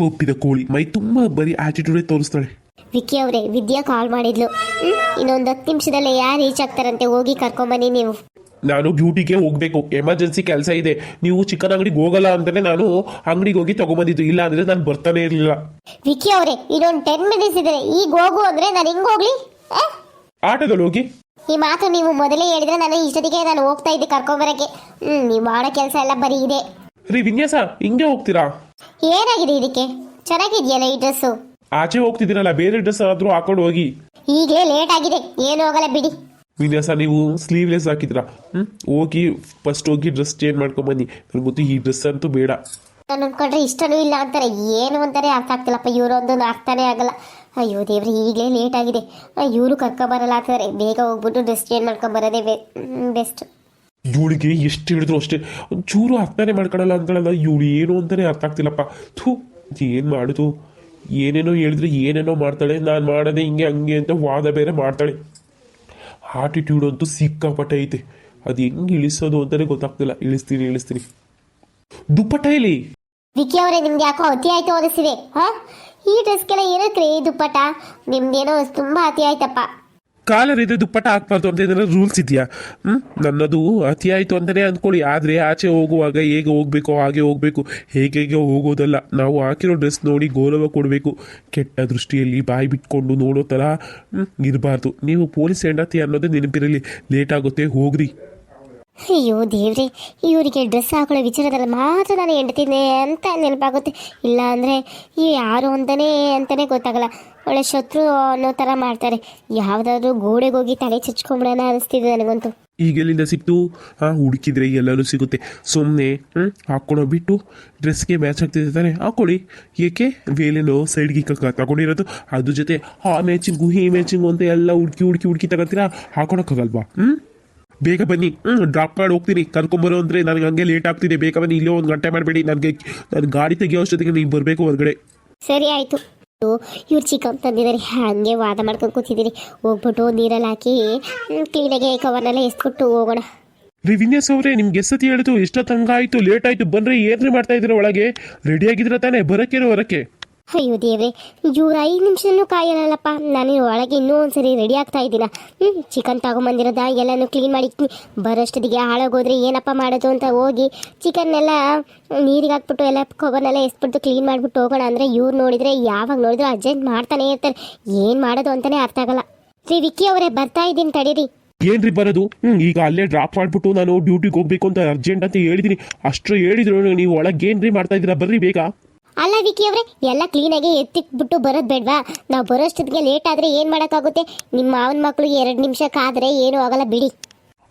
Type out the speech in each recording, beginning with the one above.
ಕೊಪ್ಪಿದ ಕೋಳಿ. ಮೈ ತುಂಬ ಬರೀ ಆಟಿಟ್ಯೂಡೇ ತೋರಿಸ್ತಾಳೆ. ವಿಕಿ ಅವರೇ ವಿದ್ಯಾ ಕಾಲ್ ಮಾಡಿದ್ಲು? ಇನ್ನೊಂದು ಹತ್ತು ನಿಮಿಷದಲ್ಲೇ ಯಾರು ರೀಚ್ ಆಗ್ತಾರಂತೆ? ಹೋಗಿ ಕರ್ಕೊಂಬನ್ನಿ ನೀವು. ನಾನು ಡ್ಯೂಟಿಗೆ ಹೋಗ್ಬೇಕು. ಎಮರ್ಜೆನ್ಸಿ ಕೆಲಸ ಇದೆ. ನೀವು ಚಿಕನ್ ಅಂಗಡಿಗೆ ಹೋಗಲ್ಲ ಅಂತಾನೆ ನಾನು ಅಂಗಡಿಗೆ ಹೋಗಿ ತಗೊಂಬಂದಿದ್ದು. ಇಲ್ಲ ಅಂದ್ರೆ ನಾನು ಬರ್ತಾನೆ ಇರಲಿಲ್ಲ. ವಿಕಿ ಅವರೇ ಇನ್ನೊಂದು ಟೆನ್ ಮಿನಿಟ್ಸ್ ಇದೆ ಈಗ ಹೋಗು ಅಂದ್ರೆ ನಾನು ಹೆಂಗ್ ಹೋಗ್ಲಿ? ಆಟೋದಲ್ಲಿ ಹೋಗಿ. ಈ ಮಾತು ನೀವು ಮೊದಲೇ ಹೇಳಿದ್ರೆ ನಾನು ಇಷ್ಟೊತ್ತಿಗೆ ನಾನು ಹೋಗ್ತಾ ಇದ್ದೆ ಕರ್ಕೊಂಬರಕ್ಕೆ ಹ್ಮ್ ನೀವು ಮಾಡೋ ಕೆಲಸ ಎಲ್ಲ ಬರೀ ಇದೆ. ರೀ ವಿನ್ಯಾಸ ಹಿಂಗೆ ಹೋಗ್ತೀರಾ? ಏನಾಗಿದೆ ಇದಕ್ಕೆ? ಚೆನ್ನಾಗಿದೆಯಲ್ಲ ಈ ಡ್ರೆಸ್ಸು? ಆಚೆ ಹೋಗ್ತಿದ್ದೀರಲ್ಲ ಬೇರೆ ಡ್ರೆಸ್ ಆದ್ರೂ ಹಾಕೊಂಡು ಹೋಗಿ. ಈಗಲೇ ಲೇಟ್ ಆಗಿದೆ ಏನು ಹೋಗಲ್ಲ ಬಿಡಿ. ವಿನ್ಯಾಸ ನೀವು ಸ್ಲೀವ್ಲೆಸ್ ಹಾಕಿದ್ರಾ ಹ್ಮ್? ಹೋಗಿ ಫಸ್ಟ್ ಹೋಗಿ ಡ್ರೆಸ್ ಚೇಂಜ್ ಮಾಡ್ಕೊಂಬನ್ನಿ. ನನ್ ಗೊತ್ತು ಈ ಡ್ರೆಸ್ ಅಂತೂ ಬೇಡ. ನಾನು ಅನ್ಕೊಂಡ್ರೆ ಇಷ್ಟನೂ ಇಲ್ಲ ಅಂತಾರೆ. ಏನು ಅಂತಾರೆ ಅರ್ಥ ಆಗ್ತಿಲ್ಲಪ್ಪ ಇವರೊಂದು ಅರ್ಥನೇ ಆಗಲ್ಲ. ಅಯ್ಯೋ ದೇವ್ರಿ ಈಗಲೇ ಲೇಟ್ ಆಗಿದೆ. ಇವರು ಕರ್ಕೊಂಬರಲ್ಲ ಅಂತಾರೆ. ಬೇಗ ಹೋಗ್ಬಿಟ್ಟು ಡ್ರೆಸ್ ಚೇಂಜ್ ಮಾಡ್ಕೊಂಬರೋದೇ ಬೆಸ್ಟ್ ಇವಳಿಗೆ ಎಷ್ಟು ಹೇಳಿದ್ರು ಅಷ್ಟೇ. ಒಂಚೂರು ಅರ್ಥನೇ ಮಾಡ್ಕೊಳಲ್ಲ ಅಂತಳಲ್ಲ ಇವಳು ಏನು ಅಂತಲೇ ಅರ್ಥ ಆಗ್ತಿಲ್ಲಪ್ಪ. ಥೂ ಏನು ಮಾಡುದು? ಏನೇನೋ ಹೇಳಿದ್ರೆ ಏನೇನೋ ಮಾಡ್ತಾಳೆ. ನಾನು ಮಾಡೋದೇ ಹಿಂಗೆ, ಹಂಗೆ ಅಂತ ವಾದ ಬೇರೆ ಮಾಡ್ತಾಳೆ. ಆಟಿಟ್ಯೂಡ್ ಅಂತೂ ಸಿಕ್ಕಾಪಟ್ಟೆ ಐತೆ. ಅದು ಹೆಂಗೆ ಇಳಿಸೋದು ಅಂತಲೇ ಗೊತ್ತಾಗ್ತಿಲ್ಲ. ಇಳಿಸ್ತೀನಿ ಇಳಿಸ್ತೀನಿ. ದುಪ್ಪಟ್ಟ ಇಲ್ಲಿ ವಿಕ್ಕಿ ಅವರೇ, ನಿಮ್ಗೆ ಯಾಕೋ ಅತಿ ಆಯ್ತು ಓದಿಸಿದೆ? ಹಾ? ಈ ಡ್ರೆಸ್ಗೆಲ್ಲ ಏನಕ್ರಿ ದುಪ್ಪಟ ನಿಮ್ದೇನೋ ತುಂಬಾ ಅತಿ ಆಯ್ತಪ್ಪ. ಕಾಲರ್ ಇದೆ ದುಪ್ಪಟ್ಟ ಹಾಕ್ಬಾರ್ದು ಅಂತ ಏನಾದ್ರು ರೂಲ್ಸ್ ಇದೆಯಾ? ಹ್ಮ್? ನನ್ನದು ಅತಿ ಆಯ್ತು ಅಂತಾನೆ ಅಂದ್ಕೊಳ್ಳಿ ಆದ್ರೆ ಆಚೆ ಹೋಗುವಾಗ ಹೇಗೆ ಹೋಗ್ಬೇಕು ಹಾಗೆ ಹೋಗ್ಬೇಕು. ಹೇಗೆ ಹೇಗೆ ಹೋಗೋದಲ್ಲ. ನಾವು ಹಾಕಿರೋ ಡ್ರೆಸ್ ನೋಡಿ ಗೌರವ ಕೊಡಬೇಕು. ಕೆಟ್ಟ ದೃಷ್ಟಿಯಲ್ಲಿ ಬಾಯಿ ಬಿಟ್ಕೊಂಡು ನೋಡೋ ಥರ ಇರಬಾರ್ದು. ನೀವು ಪೊಲೀಸ್ ಹೆಂಡತಿ ಅನ್ನೋದೇ ನೆನಪಿರಲಿ. ಲೇಟ್ ಆಗುತ್ತೆ. ಹೋಗ್ರಿ. ಅಯ್ಯೋ ದೇವ್ರೆ, ಇವರಿಗೆ ಡ್ರೆಸ್ ಹಾಕೊಳ್ಳೋ ವಿಚಾರದಲ್ಲಿ ಮಾತ್ರ ನಾನು ಹೆಂಡ್ತೀನಿ ಅಂತ ನೆನಪಾಗುತ್ತೆ. ಇಲ್ಲ ಅಂದರೆ ಈ ಯಾರು ಅಂತಲೇ ಅಂತಲೇ ಗೊತ್ತಾಗಲ್ಲ. ಒಳ್ಳೆ ಶತ್ರು ಅನ್ನೋ ಥರ ಮಾಡ್ತಾರೆ. ಯಾವುದಾದ್ರೂ ಗೋಡೆಗೆ ಹೋಗಿ ತಲೆ ಚಚ್ಕೊಂಬಿಡೋಣ ಅನಿಸ್ತಿದೆ ನನಗಂತೂ. ಈಗೆಲ್ಲಿಂದ ಸಿಕ್ತು? ಹಾಂ ಹುಡುಕಿದ್ರೆ ಎಲ್ಲರೂ ಸಿಗುತ್ತೆ. ಸುಮ್ಮನೆ ಹ್ಞೂ ಹಾಕ್ಕೊಳ್ಳೋ ಬಿಟ್ಟು ಡ್ರೆಸ್ಗೆ ಮ್ಯಾಚ್ ಆಗ್ತಿದೆ ತಾನೆ. ಹಾಕೊಳ್ಳಿ ಏಕೆ? ವೇಲೇನೋ ಸೈಡ್ಗೆ ತಗೊಂಡಿರೋದು ಅದ್ರ ಜೊತೆ ಆ ಮ್ಯಾಚಿಂಗು ಈ ಮ್ಯಾಚಿಂಗು ಅಂತ ಎಲ್ಲ ಹುಡುಕಿ ಹುಡುಕಿ ಹುಡುಕಿ ತಗೋತೀರಾ ಹಾಕೊಳಕ್ಕಾಗಲ್ವಾ ಹ್ಞೂ ಬೇಗ ಬನ್ನಿ. ಹ್ಞೂ ಡ್ರಾಪ್ ಮಾಡಿ ಹೋಗ್ತೀನಿ. ಕರ್ಕೊಂಬರು ಅಂದರೆ ನನಗೆ ಹಂಗೆ ಲೇಟ್ ಆಗ್ತಿದೆ. ಬೇಗ ಬನ್ನಿ ಇಲ್ಲೇ ಒಂದು ಗಂಟೆ ಮಾಡಬೇಡಿ. ನನಗೆ ನಾನು ಗಾಡಿ ತೆಗಿಯೋ ಅಷ್ಟೊತ್ತಿಗೆ ನೀವು ಬರಬೇಕು ಹೊರಗಡೆ. ಸರಿ ಆಯಿತು. ಇವ್ರು ಚಿಕನ್ ತಂದಿದ್ದಾರೆ. ಹಾಗೆ ವಾದ ಮಾಡ್ಕೊಂಡು ಕೂತಿದ್ದೀರಿ ಹೋಗ್ಬಿಟ್ಟು ನೀರಲ್ಲಿ ಹಾಕಿ ಕ್ಲೀನಾಗಿ ಕವರ್ನೆಲ್ಲ ಎಸ್ಕೊಟ್ಟು ಹೋಗೋಣ. ರೀ ವಿನ್ಯಾಸ್ ಅವರೇ ನಿಮ್ಗೆ ಎಷ್ಟೊತ್ತಿ ಹೇಳಿತು ಎಷ್ಟೊತ್ತು ಹಂಗಾಯ್ತು ಲೇಟ್ ಆಯ್ತು. ಬನ್ರಿ ಏನ್ರಿ ಮಾಡ್ತಾ ಇದ್ದೀರಾ ಒಳಗೆ? ರೆಡಿ ಆಗಿದ್ರೆ ತಾನೇ? ಬರಕ್ಕೇನೋ ಹೊರಕ್ಕೆ ಅಯ್ಯೋ ದೇವ್ರೆ ಜೂರ ಐದು ನಿಮಿಷನೂ ಕಾಯಲ್ಲಪ್ಪ ನಾನು ಒಳಗೆ ಇನ್ನೂ ಒಂದ್ಸರಿ ರೆಡಿ ಆಗ್ತಾ ಇದ್ದೀನ. ಹ್ಞೂ ಚಿಕನ್ ತಗೊಂಬಂದಿರೋದ? ಎಲ್ಲನೂ ಕ್ಲೀನ್ ಮಾಡಿ ಬರೋಷ್ಟೊತ್ತಿಗೆ ಹಾಳಾಗೋದ್ರೆ ಏನಪ್ಪ ಮಾಡೋದು ಅಂತ ಹೋಗಿ ಚಿಕನ್ನೆಲ್ಲ ನೀರಿಗೆ ಹಾಕ್ಬಿಟ್ಟು ಎಲ್ಲ ಕೊಬ್ಬರನ್ನೆಲ್ಲ ಎಸ್ಬಿಟ್ಟು ಕ್ಲೀನ್ ಮಾಡಿಬಿಟ್ಟು ಹೋಗೋಣ ಅಂದರೆ ಇವ್ರು ನೋಡಿದರೆ ಯಾವಾಗ ನೋಡಿದ್ರು ಅರ್ಜೆಂಟ್ ಮಾಡ್ತಾನೆ ಇರ್ತಾರೆ. ಏನು ಮಾಡೋದು ಅಂತಲೇ ಅರ್ಥ ಆಗಲ್ಲ. ಶ್ರೀ ವಿಕ್ಕಿ ಅವರೇ, ಬರ್ತಾ ಇದ್ದೀನಿ, ತಡೀರಿ. ಏನ್ರಿ ಬರೋದು? ಹ್ಮ್, ಈಗ ಅಲ್ಲೇ ಡ್ರಾಪ್ ಮಾಡ್ಬಿಟ್ಟು ನಾನು ಡ್ಯೂಟಿಗೆ ಹೋಗ್ಬೇಕು ಅಂತ ಅರ್ಜೆಂಟ್ ಅಂತ ಹೇಳಿದೀನಿ. ಅಷ್ಟು ಹೇಳಿದ್ರು ನೀವು ಒಳಗೆ ಏನ್ರಿ ಮಾಡ್ತಾ ಇದ್ದೀರಾ? ಬರ್ರಿ ಬೇಗ. ಅಲ್ಲ ವಿಕಿ ಅವರೇ ಎಲ್ಲ ಕ್ಲೀನಾಗಿ ಎತ್ತಿಟ್ಬಿಟ್ಟು ಬರೋದು ಬೇಡವಾ? ನಾವು ಬರೋಷ್ಟೊತ್ತಿಗೆ ಲೇಟ್ ಆದರೆ ಏನು ಮಾಡೋಕ್ಕಾಗುತ್ತೆ? ನಿಮ್ಮ ಮಾವನ ಮಕ್ಕಳು ಎರಡು ನಿಮಿಷ ಕಾದ್ರೆ ಏನೂ ಆಗಲ್ಲ ಬಿಡಿ.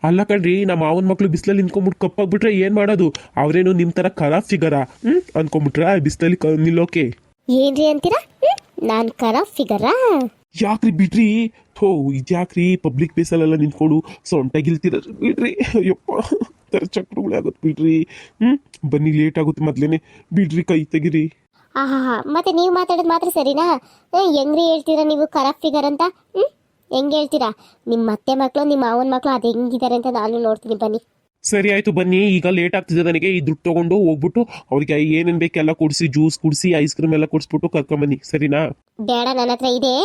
ಅಲ್ಲ ಕಣ್ರಿ ನಮ್ಮ ಮಾವನ ಮಕ್ಳು ಬಿಸಿಲಲ್ಲಿ ನಿಂತ್ಕೊಂಡ್ಬಿಟ್ಟು ಕಪ್ಪಾಗ್ಬಿಟ್ರೆ ಏನು ಮಾಡೋದು? ಅವರೇನು ನಿಮ್ಮ ತರ ಖರಾಬ್ ಫಿಗರ ಹ್ಞೂ ಅನ್ಕೊಂಡ್ಬಿಟ್ರ ಬಿಸಿಲಲ್ಲಿ ಕ ನಿಲ್ಲೋಕೆ? ಏನ್ರಿ ಅಂತೀರಾ? ನಾನು ಖರಾಬ್ ಫಿಗರಾ ಯಾಕ್ರಿ ಬಿಡ್ರಿ? ಥೋ ಇದ್ಯಾಕ್ರಿ ಪಬ್ಲಿಕ್ ಪ್ಲೇಸಲ್ಲೆಲ್ಲ ನಿಂತ್ಕೊಂಡು ಸೊಂಟ ಗಿಲ್ತಿರ ಬಿಡ್ರಿ. ಅಯ್ಯಪ್ಪ ಥರ ಚಕ್ರಗಳೇ ಆಗುತ್ತೆ ಬಿಡ್ರಿ. ಹ್ಮ್, ಬನ್ನಿ ಲೇಟ್ ಆಗುತ್ತೆ ಮೊದ್ಲೇನೆ. ಬಿಡ್ರಿ, ಕೈ ತೆಗಿರಿ. ಹಾಂ ಹಾಂ ಹಾಂ ಮತ್ತೆ ನೀವು ಮಾತಾಡೋದು ಮಾತ್ರ ಸರಿನಾ? ಹೆಂಗ್ರಿ ಹೇಳ್ತೀರಾ ನೀವು ಕರ ಫಿಗರ್ ಅಂತ? ಹ್ಮ್, ಹೆಂಗ್ ಹೇಳ್ತೀರಾ? ನಿಮ್ಮ ಅತ್ತೆ ಮಕ್ಕಳು ನಿಮ್ಮ ಮಾವನ ಮಕ್ಕಳು ಅದು ಹೆಂಗಿದ್ದಾರೆ ಅಂತ ನಾನು ನೋಡ್ತೀನಿ, ಬನ್ನಿ. ಸರಿ ಆಯಿತು ಬನ್ನಿ. ಈಗ ಲೇಟ್ ಆಗ್ತಿದೆ ನನಗೆ. ಈ ದುಡ್ಡು ತಗೊಂಡು ಹೋಗ್ಬಿಟ್ಟು ಅವ್ರಿಗೆ ಏನೇನ್ ಬೇಕೆಲ್ಲ ಕೊಡಿಸಿ ಜ್ಯೂಸ್ ಕುಡಿಸಿ ಐಸ್ ಕ್ರೀಮ್ ಎಲ್ಲ ಕೊಡಿಸ್ಬಿಟ್ಟು ಕರ್ಕೊಂಬನ್ನಿ ಸರಿನಾ? ಬೇಡ ನನ್ನ ಹತ್ರ ಇದೆ.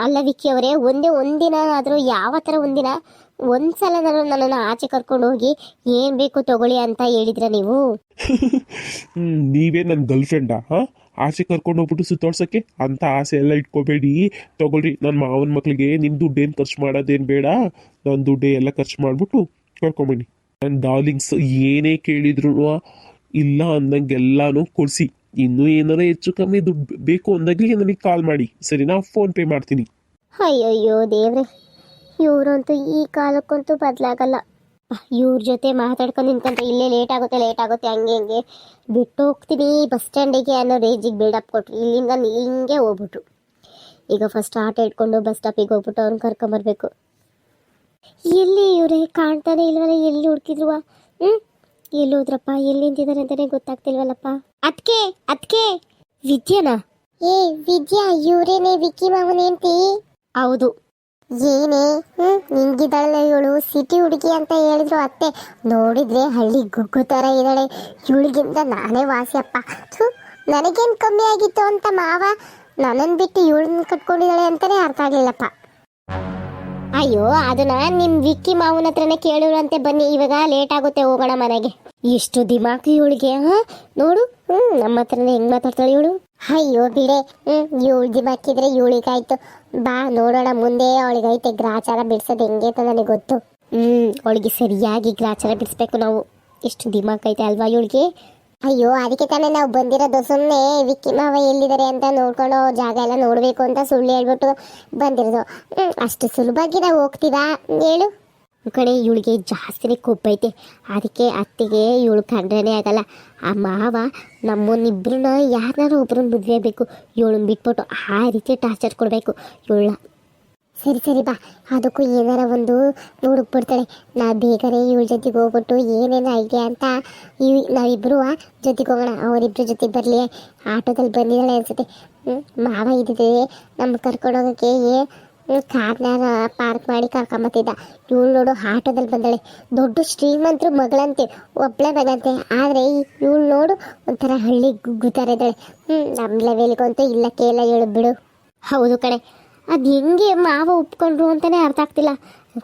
ಅಲ್ಲ ವಿಕ್ಕಿ ಅವರೇ ಒಂದೇ ಒಂದಿನ ಆದರೂ ಯಾವ ಥರ ಒಂದಿನ? ಒಂದ್ಸಲ ನಾನು ನನ್ನನ್ನು ಆಚೆ ಕರ್ಕೊಂಡು ಹೋಗಿ ಏನು ಬೇಕು ತಗೊಳ್ಳಿ ಅಂತ ಹೇಳಿದ್ರ ನೀವು? ನೀವೇ ನನ್ನ ಗರ್ಲ್ ಫ್ರೆಂಡಾ ಹಾ? ಆಚೆ ಕರ್ಕೊಂಡು ಹೋಗ್ಬಿಟ್ಟು ಸುತ್ತಾಡ್ಸೋಕ್ಕೆ ಅಂತ ಆಸೆ ಎಲ್ಲ ಇಟ್ಕೋಬೇಡಿ. ತಗೊಳ್ರಿ ನನ್ನ ಮಾವನ ಮಕ್ಕಳಿಗೆ ನಿಮ್ಮ ದುಡ್ಡೇನು ಖರ್ಚು ಮಾಡೋದೇನು ಬೇಡ. ನನ್ನ ದುಡ್ಡೇ ಎಲ್ಲ ಖರ್ಚು ಮಾಡ್ಬಿಟ್ಟು ಕರ್ಕೊಂಬನ್ನಿ ಡಾರ್ಲಿಂಗ್ಸ್ ಏನೇ ಕೇಳಿದ್ರು ಇಲ್ಲ ಅಂದಂಗೆಲ್ಲಾನು ಕೊಡಿಸಿ. ಇನ್ನೂ ಏನಾರ ಹೆಚ್ಚು ಕಮ್ಮಿ ದುಡ್ಡು ಬೇಕು ಅಂದಾಗಲೇ ನನಗೆ ಕಾಲ್ ಮಾಡಿ. ಸರಿ, ನಾ ಫೋನ್ ಪೇ ಮಾಡ್ತೀನಿ. ಅಯ್ಯಯ್ಯೋ, ದೇವ್ರೆ. ಇವರಂತೂ ಈ ಕಾಲಕ್ಕಂತೂ ಬದಲಾಗಲ್ಲ. ಇವ್ರ ಜೊತೆ ಮಾತಾಡ್ಕೊಂಡು ನಿಂತ್ಕೊಂಡ್ರೆ ಇಲ್ಲೇ ಲೇಟ್ ಆಗುತ್ತೆ ಲೇಟ್ ಆಗುತ್ತೆ, ಹಂಗೆ ಹಂಗೆ ಬಿಟ್ಟು ಹೋಗ್ತೀನಿ ಬಸ್ ಸ್ಟ್ಯಾಂಡಿಗೆ ಅನ್ನೋ ರೇಂಜಿಗೆ ಬಿಲ್ಡಪ್ ಕೊಟ್ರು. ಇಲ್ಲಿಂದ ಹಿಂಗೆ ಹೋಗ್ಬಿಟ್ರು. ಈಗ ಫಸ್ಟ್ ಆಟೋ ಇಟ್ಕೊಂಡು ಬಸ್ ಸ್ಟಾಪಿಗೆ ಹೋಗ್ಬಿಟ್ಟು ಅವ್ರನ್ನ ಕರ್ಕೊಂಬರ್ಬೇಕು. ಎಲ್ಲಿ ಇವರೇ? ಕಾಣ್ತಾನೆ ಇಲ್ವಲ್ಲ? ಎಲ್ಲಿ ಹುಡ್ಕಿದ್ರು ಹ್ಮ್? ಎಲ್ಲಿ ಹೋದ್ರಪ್ಪ? ಎಲ್ಲಿ ನಿಂತಿದ್ದಾರೆ ಅಂತಾನೆ ಗೊತ್ತಾಗ್ತಿಲ್ವಲ್ಲಪ್ಪ? ಅದ್ಕೆ ಅದ್ಕೆ! ವಿದ್ಯಾನಾ? ಏ ವಿದ್ಯಾ ಇವರೇನೆ ವಿಕ್ಕಿ ಮಾವನ ಹೆಂಡತಿ? ಹೌದು. ಏನೇ? ಹ್ಮ್ ನಿಂಗಿದ್ದಾಳೆ ಇವಳು? ಸಿಟಿ ಹುಡುಗಿ ಅಂತ ಹೇಳಿದ್ರು ಅತ್ತೆ. ನೋಡಿದ್ರೆ ಹಳ್ಳಿ ಗುಗ್ಗು ತರ ಇದ್ದಾಳೆ. ಇವಳಿಗಿಂತ ನಾನೇ ವಾಸಿಯಪ್ಪ ಥು ನನಗೇನು ಕಮ್ಮಿ ಆಗಿತ್ತು ಅಂತ ಮಾವ? ನನ್ನನ್ನು ಬಿಟ್ಟು ಇವಳನ್ನ ಕಟ್ಕೊಂಡಿದ್ದಾಳೆ ಅಂತಾನೆ ಅರ್ಥ ಆಗಲಿಲ್ಲಪ್ಪ. ಅಯ್ಯೋ, ಅದನ್ನ ನಿಮ್ ವಿಕ್ಕಿ ಮಾವನ ಹತ್ರನೇ ಕೇಳಿವ್ರಂತೆ ಬನ್ನಿ. ಇವಾಗ ಲೇಟ್ ಆಗುತ್ತೆ, ಹೋಗೋಣ ಮನೆಗೆ. ಎಷ್ಟು ದಿಮಾಕು ಇವಳಿಗೆ ನೋಡು, ಹ್ಮ್, ನಮ್ಮ ಹತ್ರನೇ ಹೆಂಗ್ ಮಾತಾಡ್ತಾಳೆ ಇವಳು. ಅಯ್ಯೋ, ಬಿಡೆ, ಹ್ಮ್, ಇವಳು ದಿಮಾಕಿದ್ರೆ ಇವಳಿಗಾಯ್ತು. ಬಾ, ನೋಡೋಣ ಮುಂದೆ ಅವಳಿಗೈತೆ ಗ್ರಾಚಾರ ಬಿಡ್ಸೋದು ಹೆಂಗೆ ಅಂತ ನನಗೆ ಗೊತ್ತು. ಹ್ಮ್, ಅವಳಿಗೆ ಸರಿಯಾಗಿ ಗ್ರಾಚಾರ ಬಿಡಿಸ್ಬೇಕು ನಾವು. ಎಷ್ಟು ದಿಮಾಕ್ ಐತೆ ಅಲ್ವಾ ಇವಳಿಗೆ? ಅಯ್ಯೋ, ಅದಕ್ಕೆ ತಾನೇ ನಾವು ಬಂದಿರೋದು ಸುಮ್ಮನೆ ವಿಕ್ಕಿ ಮಾವ ಎಲ್ಲಿದ್ದಾರೆ ಅಂತ ನೋಡ್ಕೊಂಡು ಜಾಗ ಎಲ್ಲ ನೋಡಬೇಕು ಅಂತ ಸುಳ್ಳು ಹೇಳ್ಬಿಟ್ಟು ಬಂದಿರೋದು. ಅಷ್ಟು ಸುಲಭವಾಗಿ ನಾವು ಹೋಗ್ತೀವಾ? ಹೇಳು. ಕಣೆ, ಇವಳಿಗೆ ಜಾಸ್ತಿನೇ ಕೊಬ್ಬೈತೆ ಅದಕ್ಕೆ ಅತ್ತಿಗೆ ಇವಳು ಕಂಡ್ರೇ ಆಗಲ್ಲ. ಆ ಮಾವ ನಮ್ಮನ್ನಿಬ್ರನ್ನ ಯಾರನ್ನಾರು ಒಬ್ರನ್ನ ಮದುವೆ ಬೇಕು ಇವಳನ್ನ ಬಿಟ್ಬಿಟ್ಟು ಆ ರೀತಿ ಟಾರ್ಚರ್ ಕೊಡಬೇಕು. ಇವಳನ್ನ ಸರಿ ಸರಿ ಬಾ. ಅದಕ್ಕೂ ಏನಾರ ಒಂದು ನೋಡಕ್ ಬಿಡ್ತಾಳೆ. ನಾ ಬೇಗನೆ ಇವಳ ಜೊತೆಗೆ ಹೋಗ್ಬಿಟ್ಟು ಏನೇನು ಐಡಿಯಾ ಅಂತ ಇವ್ ನಾವಿಬ್ರು ಜೊತೆಗೆ ಹೋಗೋಣ. ಅವರಿಬ್ರು ಜೊತೆ ಬರಲಿ. ಆಟೋದಲ್ಲಿ ಬಂದಿದ್ದಾಳೆ ಅನ್ಸುತ್ತೆ. ಮಾವ ಇದ್ದಿದೆ ನಮ್ಮ ಕರ್ಕೊಂಡೋಗಕ್ಕೆ ಕಾರ್ನ ಪಾರ್ಕ್ ಮಾಡಿ ಕರ್ಕೊಂಬತ್ತಿದ್ದ ಇವಳು ನೋಡು, ಆಟೋದಲ್ಲಿ ಬಂದಾಳೆ. ದೊಡ್ಡ ಶ್ರೀಮಂತರು ಮಗಳಂತೆ, ಒಬ್ಳೆ ಬಂದಂತೆ ಆದರೆ ಇವಳು ನೋಡು, ಒಂಥರ ಹಳ್ಳಿ ಗುಗ್ಗು ಥರ ಇದ್ದಾಳೆ ಹ್ಞೂ ನಮ್ಮ ಲೆವೆಲ್ಗಂತೂ ಇಲ್ಲ ಕೇಳ, ಹೇಳು, ಬಿಡು. ಹೌದು ಕಣೆ. ಅದು ಹೆಂಗೆ ಮಾವ ಒಪ್ಕೊಂಡ್ರು ಅಂತಲೇ ಅರ್ಥ ಆಗ್ತಿಲ್ಲ.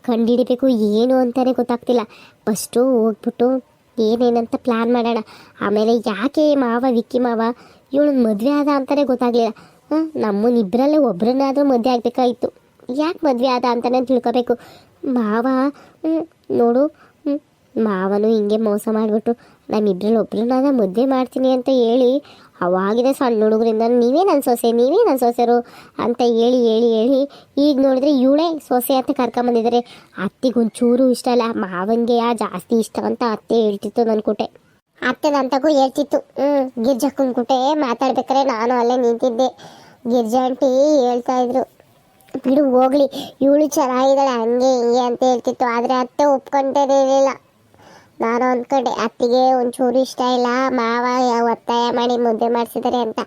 ಕಂಡುಹಿಡಿಬೇಕು ಏನು ಅಂತಾನೆ ಗೊತ್ತಾಗ್ತಿಲ್ಲ. ಫಸ್ಟು ಹೋಗ್ಬಿಟ್ಟು ಏನೇನಂತ ಪ್ಲ್ಯಾನ್ ಮಾಡೋಣ. ಆಮೇಲೆ ಯಾಕೆ ಮಾವ, ವಿಕ್ಕಿ ಮಾವ ಇವಳು ಮದುವೆ ಆದ ಅಂತಾನೆ ಗೊತ್ತಾಗಲಿಲ್ಲ. ಹಾಂ ನಮ್ಮನ್ನ ಇಬ್ಬರಲ್ಲೇ ಒಬ್ಬರನ್ನಾದರೂ ಮದುವೆ ಆಗಬೇಕಾಗಿತ್ತು ಯಾಕೆ ಮದುವೆ ಆದ ಅಂತಲೇ ತಿಳ್ಕೊಬೇಕು. ಮಾವ ನೋಡು ಮಾವನು ಹಿಂಗೆ ಮೋಸ ಮಾಡಿಬಿಟ್ಟು ನಮ್ಮಿಬ್ಬರಲ್ಲಿ ಒಬ್ಬರನ್ನಾದ ಮದುವೆ ಮಾಡ್ತೀನಿ ಅಂತ ಹೇಳಿ ಅವಾಗಿನ ಸಣ್ಣ ಹುಡುಗರಿಂದ, ನೀವೇ ನನ್ನ ಸೊಸೆ, ನೀವೇ ನನ್ನ ಸೊಸೆರು ಅಂತ ಹೇಳಿ ಹೇಳಿ ಹೇಳಿ, ಈಗ ನೋಡಿದ್ರೆ ಇವಳೇ ಸೊಸೆ ಅಂತ ಕರ್ಕೊಂಬಂದಿದ್ದಾರೆ. ಅತ್ತಿಗೊಂಚೂರು ಇಷ್ಟ ಅಲ್ಲ ಮಾವನಿಗೆ ಜಾಸ್ತಿ ಇಷ್ಟ ಅಂತ ಅತ್ತೆ ಹೇಳ್ತಿತ್ತು ನನ್ನ ಕುಟೆ. ಅತ್ತೆ ನಂತಗೂ ಹೇಳ್ತಿತ್ತು. ಹ್ಞೂ ಗಿರ್ಜಕ್ಕನ್ ಕುಟೆ ಮಾತಾಡ್ಬೇಕಾರೆ ನಾನು ಅಲ್ಲೇ ನಿಂತಿದ್ದೆ. ಗಿರ್ಜಾ ಆಂಟಿ ಹೇಳ್ತಾ ಇದ್ರು, ಬಿಡು ಹೋಗ್ಲಿ, ಇವಳು ಚೆನ್ನಾಗಿದ್ದಾಳೆ, ಹಂಗೆ ಹಿಂಗೆ ಅಂತ ಹೇಳ್ತಿತ್ತು. ಆದರೆ ಅತ್ತೆ ಒಪ್ಕೊಂತಿರಲಿಲ್ಲ ನಾನು ಅಂದ್ಕೊಂಡೆ ಅತ್ತಿಗೆ ಒಂಚೂರು ಇಷ್ಟ ಇಲ್ಲ, ಮಾವ ಒತ್ತಾಯ ಮಾಡಿ ಮುದ್ದೆ ಮಾಡಿಸಿದ್ದಾರೆ ಅಂತ.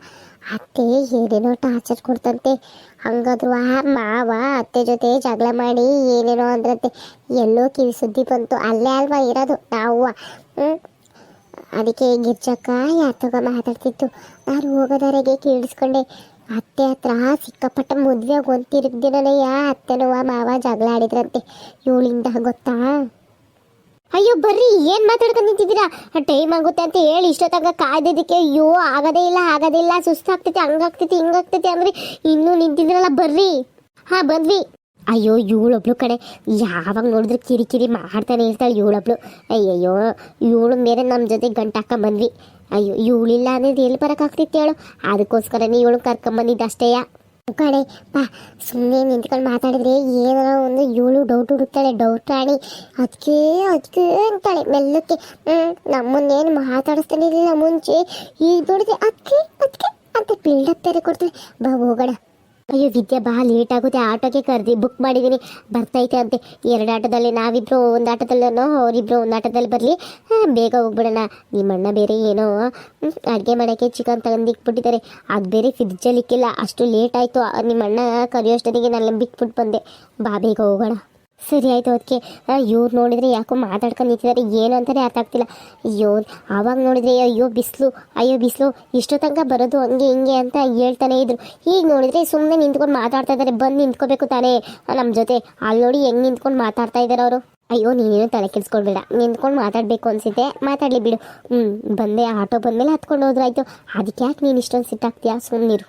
ಅತ್ತೆ ಏನೇನೋ ಟಾರ್ಚರ್ ಕೊಡ್ತಂತೆ. ಹಂಗಾದ್ರು ಆ ಮಾವ ಅತ್ತೆ ಜೊತೆ ಜಗಳ ಮಾಡಿ ಏನೇನೋ ಅಂದ್ರಂತೆ. ಎಲ್ಲೋ ಕಿವಿ ಸುದ್ದಿ ಬಂತು. ಅಲ್ಲೇ ಅಲ್ವಾ ಇರೋದು? ನಾವು ಹ್ಞೂ ಅದಕ್ಕೆ ಗಿರ್ಜಕ್ಕ ಯಾತಗ ಮಾತಾಡ್ತಿತ್ತು. ನಾನು ಹೋಗೋದವರೆಗೆ ಕೇಳಿಸ್ಕೊಂಡೆ. ಅತ್ತೆ ಹತ್ರ ಸಿಕ್ಕಾಪಟ್ಟ ಮದುವೆ ಒಂದು ತಿರುಗ್ ದಿನನೇ ಯಾ ಮಾವ ಜಗಳ ಆಡಿದ್ರಂತೆ. ಇವಳಿಂದ ಗೊತ್ತಾ? ಅಯ್ಯೋ, ಬರ್ರಿ, ಏನು ಮಾತಾಡ್ಕೊಂಡು ನಿಂತಿದ್ದೀರಾ? ಟೈಮ್ ಆಗುತ್ತೆ ಅಂತ ಹೇಳಿ ಇಷ್ಟೊತ್ತಾಗ ಕಾಯ್ದಿದ್ದಕ್ಕೆ, ಅಯ್ಯೋ, ಆಗದೇ ಇಲ್ಲ ಆಗದೇ ಇಲ್ಲ, ಸುಸ್ತಾಗ್ತೈತಿ, ಹಂಗಾಗ್ತೈತಿ, ಹಿಂಗಾಗ್ತೈತಿ ಅಂದ್ರೆ. ಇನ್ನೂ ನಿಂತಿದ್ರಲ್ಲ ಬರ್ರಿ. ಹಾ, ಬಂದ್ವಿ. ಅಯ್ಯೋ, ಇವಳೊಬ್ಳು ಕಡೆ ಯಾವಾಗ ನೋಡಿದ್ರು ಕಿರಿಕಿರಿ ಮಾಡ್ತಾನೆ ಇರ್ತಾಳೆ ಇವಳೊಬ್ಳು. ಅಯ್ಯಯ್ಯೋ, ಇವಳು ಮೇಲೆ ನಮ್ಮ ಜೊತೆ ಗಂಟಾಕ ಬಂದ್ವಿ ಅಯ್ಯೋ, ಇವಳಿಲ್ಲ ಅನ್ನೋದು ಎಲ್ಲಿ ಬರೋಕ್ಕಾಗ್ತಿತ್ತು ಹೇಳು? ಅದಕ್ಕೋಸ್ಕರನೇ ಇವಳು ಕರ್ಕೊಂಬಂದಿದ್ದು ಅಷ್ಟೇಯ? ಕಡೆ ಪಾ ಸುಮ್ಮನೆ ನಿಂತ್ಕೊಂಡು ಮಾತಾಡಿದ್ರೆ ಏನಾರ ಒಂದು ಏಳು ಡೌಟ್ ಹುಡುಕ್ತಾಳೆ ಡೌಟ್ ರಾಣಿ. ಅದಕ್ಕೆ ಅದಕ್ಕೆ ಅಂತಾಳೆ ಮೆಲ್ಲಕ್ಕೆ. ನಮ್ಮನ್ನೇನು ಮಾತಾಡಿಸ್ತಾನಿರಲಿಲ್ಲ ಮುಂಚೆ. ಈಗ ನೋಡಿದ್ರೆ ಅದಕ್ಕೆ ಅದಕ್ಕೆ ಅಂತ ಬಿಲ್ಡಪ್ ತರ ಕೊಡ್ತಾಳೆ. ಬಾ ಹೋಗೋಣ. ಅಯ್ಯೋ, ವಿದ್ಯಾ ಬಾ ಲೇಟ್ ಆಗುತ್ತೆ. ಆಟೋಗೆ ಕರೆದಿ ಬುಕ್ ಮಾಡಿದ್ದೀನಿ ಬರ್ತೈತೆ ಅಂತೆ. ಎರಡು ಆಟೋದಲ್ಲಿ ನಾವಿಬ್ರು, ಒಂದು ಆಟೋದಲ್ಲೋ ಅವರಿಬ್ರು ಒಂದು ಆಟೋದಲ್ಲಿ ಬರಲಿ. ಬೇಗ ಹೋಗ್ಬಿಡೋಣ. ನಿಮ್ಮಣ್ಣ ಬೇರೆ ಏನೋ ಅಡುಗೆ ಮಾಡೋಕ್ಕೆ ಚಿಕನ್ ತಂದಿಕ್ಬಿಟ್ಟಿದ್ದಾರೆ ಅದು ಬೇರೆ ಫ್ರಿಜ್ಜಲ್ಲಿ ಇಕ್ಕಿಲ್ಲ. ಅಷ್ಟು ಲೇಟ್ ಆಯಿತು. ನಿಮ್ಮ ಅಣ್ಣ ಕರೆಯೋಷ್ಟೊತ್ತಿಗೆ ನಾನು ಬಿಟ್ಬಿಟ್ಟು ಬಂದೆ. ಬಾ, ಬೇಗ ಹೋಗೋಣ. ಸರಿ ಆಯ್ತು ಅದಕ್ಕೆ ಇವ್ರು ನೋಡಿದ್ರೆ ಯಾಕೋ ಮಾತಾಡ್ಕೊಂಡು ನಿಂತಿದ್ದಾರೆ ಏನು ಅಂತಾನೆ ಅರ್ಥ ಆಗ್ತಿಲ್ಲ. ಅಯ್ಯೋ ಅವಾಗ ನೋಡಿದ್ರೆ, ಅಯ್ಯೋ, ಬಿಸಿಲು ಅಯ್ಯೋ, ಬಿಸಿಲು ಇಷ್ಟೋ ತನಕ ಬರೋದು ಹಂಗೆ ಹಿಂಗೆ ಅಂತ ಹೇಳ್ತಾನೆ ಇದ್ರು. ಈಗ ನೋಡಿದ್ರೆ ಸುಮ್ಮನೆ ನಿಂತ್ಕೊಂಡು ಮಾತಾಡ್ತಾ ಇದ್ದಾರೆ ಬಂದು ನಿಂತ್ಕೋಬೇಕು ತಾನೇ. ನಮ್ಮ ಜೊತೆ, ಅಲ್ಲಿ ನೋಡಿ ಹೆಂಗೆ ನಿಂತ್ಕೊಂಡು ಮಾತಾಡ್ತಾ ಇದ್ದಾರೆ ಅವರು. ಅಯ್ಯೋ, ನೀನೇನು ತಲೆ ಕೆಡಿಸ್ಕೊಳ್ಬೇಡ, ನಿಂತ್ಕೊಂಡು ಮಾತಾಡಬೇಕು ಅನಿಸುತ್ತೆ ಮಾತಾಡಲಿ ಬಿಡು. ಹ್ಞೂ ಬಂದೆ, ಆಟೋ ಬಂದಮೇಲೆ ಹತ್ಕೊಂಡು ಹೋದ್ರಾಯ್ತು. ಅದಕ್ಕೆ ಯಾಕೆ ನೀನು ಇಷ್ಟೊಂದು ಸಿಟ್ಟಾಗ್ತೀಯಾ ಸುಮ್ಮನಿರು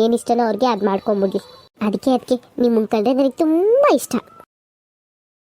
ಏನು ಇಷ್ಟನೋ ಅವ್ರಿಗೆ ಅದು ಮಾಡ್ಕೊಂಬಿಡ್ಲಿ. ಅದಕ್ಕೆ ಅದಕ್ಕೆ ನಿಮ್ಮ ಕಂಡ್ರೆ ನನಗೆ ತುಂಬ ಇಷ್ಟ.